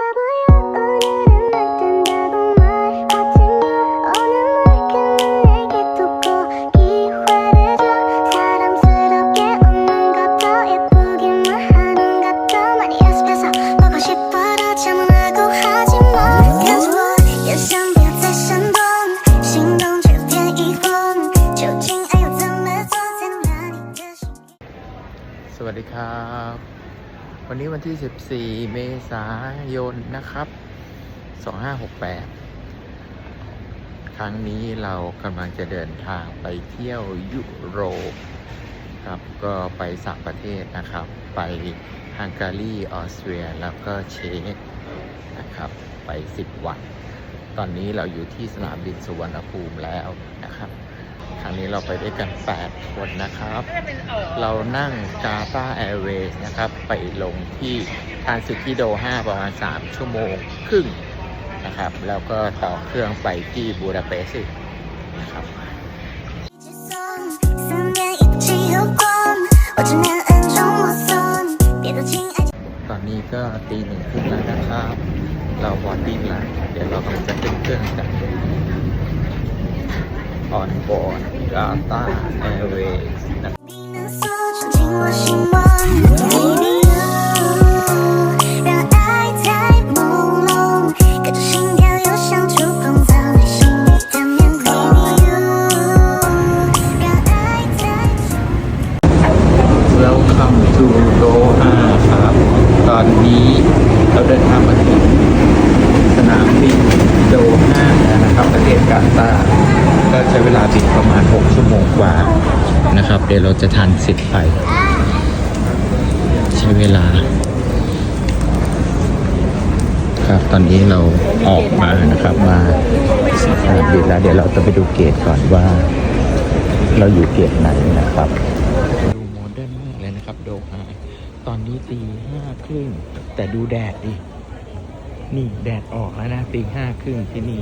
สวัสดีครับ วันนี้วันที่ 14 เมษายนนะครับ 2568 ครั้งนี้เรากำลังจะเดินทางไปเที่ยวยุโรปครับก็ไปสามประเทศนะครับ ไปฮังการีออสเตรีย แล้วก็เช็กนะครับไป 10 วัน ตอนนี้เราอยู่ที่สนามบินสุวรรณภูมิแล้วนะครับ ครั้งนี้เราไปด้วยกัน 8 คนนะครับ เรานั่งกาตาแอร์เวย์นะครับ ไปลงที่ทานซิคิโดฮาประมาณ 3 ชั่วโมงครึ่งนะครับ แล้วก็ต่อเครื่องไปที่บูดาเปสต์นะครับตอนนี้ก็ตีหนึ่งครึ่งแล้วนะครับ เราบอดดิ้งแล้วเดี๋ยวเรากำลังจะขึ้นเครื่องจาก ออนบอร์ดกาตาแอร์เวย์นะตอนนี้เราเดินทางมาถึงสนามบิน โดฮาแล้วนะครับประเทศกาตาก็ใช้เวลาบินประมาณ 6 ชั่วโมงกว่านะครับ เดี๋ยวเราจะทันสิทธิ์ไป ใช้เวลา ครับตอนนี้เราออกมานะครับมาสนามบินแล้ว เดี๋ยวเราจะไปดูเกตก่อนว่า เราอยู่เกตไหนนะครับดูโมเดิร์นมากเลยนะครับโดฮาตอนนี้ตีห้าครึ่งแต่ดูแดดดิ นี่แดดออกแล้วนะตีห้าครึ่งที่นี่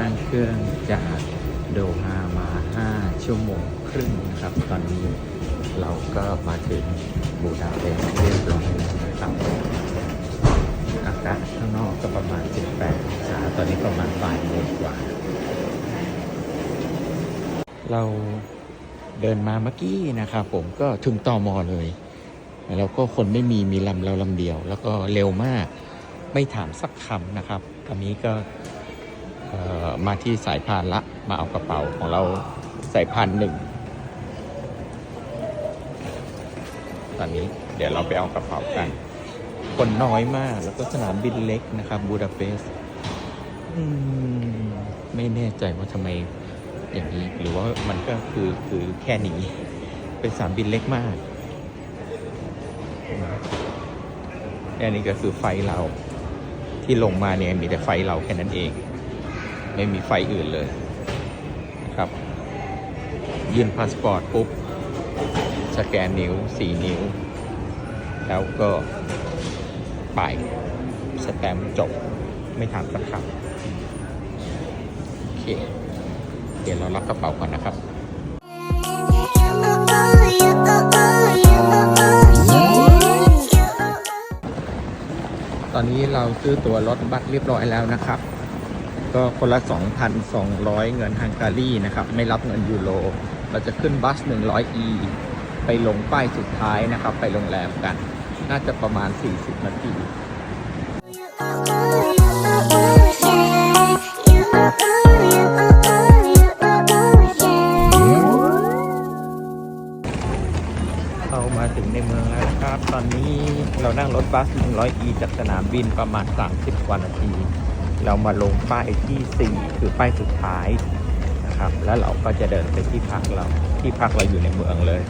นั่งเครื่องจากโดฮามา 5 ชั่วโมงครึ่งนะครับ ตอนนี้เราก็มาถึงบูดาเปสต์เรียบร้อยแล้วนะครับอากาศข้างนอกก็ประมาณ 18องศาตอนนี้ประมาณบ่ายโมงกว่า เราเดินมาเมื่อกี้นะครับผมก็ถึงต่อมอเลย แล้วก็คนไม่มีมีลำเราลำเดียว แล้วก็เร็วมากไม่ถามสักคำนะครับตอนนี้ก็ มาที่สายพานละ มาเอากระเป๋าของเราสายพานหนึ่ง ตอนนี้เดี๋ยวเราไปเอากระเป๋ากัน คนน้อยมากแล้วก็สนามบินเล็กนะครับบูดาเปสต์ไม่แน่ใจว่าทำไมอย่างนี้ หรือว่ามันก็คือคือแค่นี้ เป็นสนามบินเล็กมากอันนี้ก็คือไฟเราที่ลงมาเนี่ยมีแต่ไฟเราแค่นั้นเอง ไม่มีไฟอื่นเลยนะครับ ยื่นพาสปอร์ตปุ๊บ สแกนนิ้ว 4 นิ้ว แล้วก็ไปสแตมจบไม่ถามสักคับโอเค เดี๋ยวเรารับกระเป๋าก่อนนะครับตอนนี้เราซื้อตัวรถบัสเรียบร้อยแล้วนะครับ ก็คนละ 2,200 เงินฮังการีนะครับ ไม่รับเงินยูโร เราจะขึ้นบัส 100e ไปลงป้ายสุดท้ายนะครับ ไปโรงแรมกัน น่าจะประมาณ 40 นาที เรามาถึงในเมืองแล้วนะครับ ตอนนี้เรานั่งรถบัส 100e จากสนามบินประมาณ 30กว่านาที เรามาลงป้ายที่ 4 คือป้ายสุดท้ายนะครับ แล้วเราก็จะเดินไปที่พักเรา ที่พักเราอยู่ในเมืองเลย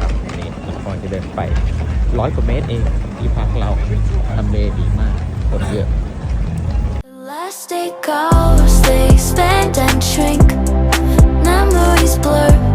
ครับนี่เรจะเดินไปร้อยกว่าเมตรเองที่พักเราทำเลดีมาก คนเยอะ Elastic goes, they expand and shrink. Memories blur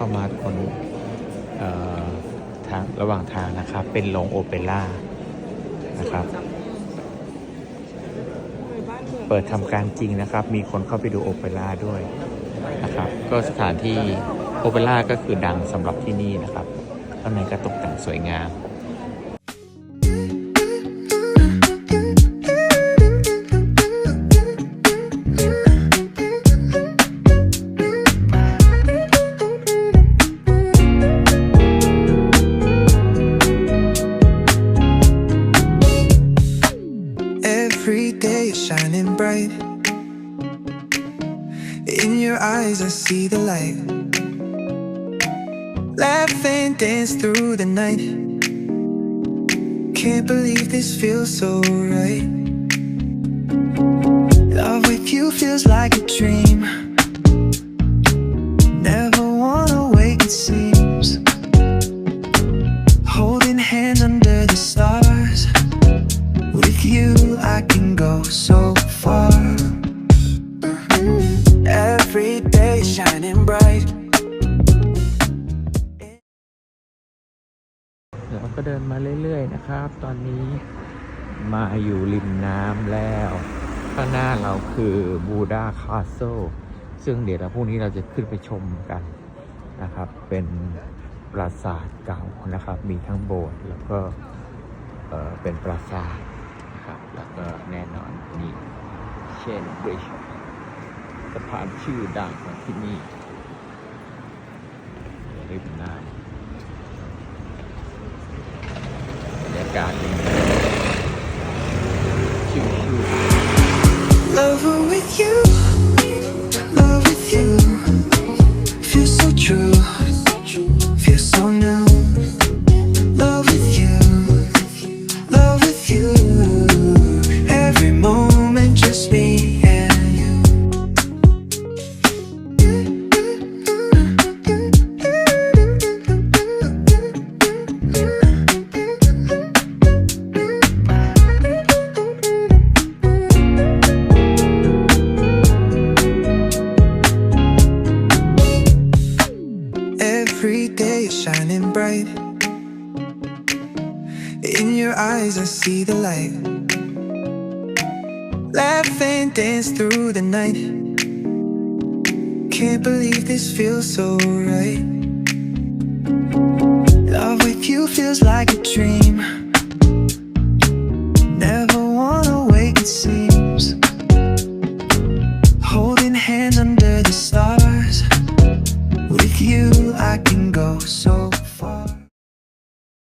เข้ามาคนทางระหว่างทางนะครับ เป็นโรงโอเปร่านะครับ เปิดทำการจริงนะครับ มีคนเข้าไปดูโอเปร่าด้วยนะครับ ก็สถานที่โอเปร่าก็คือดังสำหรับที่นี่นะครับข้างในก็ตกแต่งสวยงาม see the light. Laugh and dance through the night. Can't believe this feels so right. Love with you feels like a dream. Never wanna wake, it seems. Holding hands under the stars. With you, I can go so far. ก็เดินมาเรื่อยๆนะครับ ตอนนี้มาอยู่ริมน้ำแล้ว ข้างหน้าเราคือบูดาคาสเซิลซึ่งเดี๋ยวเราพรุ่งนี้เราจะขึ้นไปชมกันนะครับ เป็นปราสาทเก่านะครับ มีทั้งโบสถ์แล้วก็เออเป็นปราสาทนะครับ แล้วก็แน่นอนนี่เชนบริดจ์สะพานชื่อดังของที่นี่ริมน้ำ see the light. Laugh and dance through the night. Can't believe this feels so right. Love with you feels like a dream.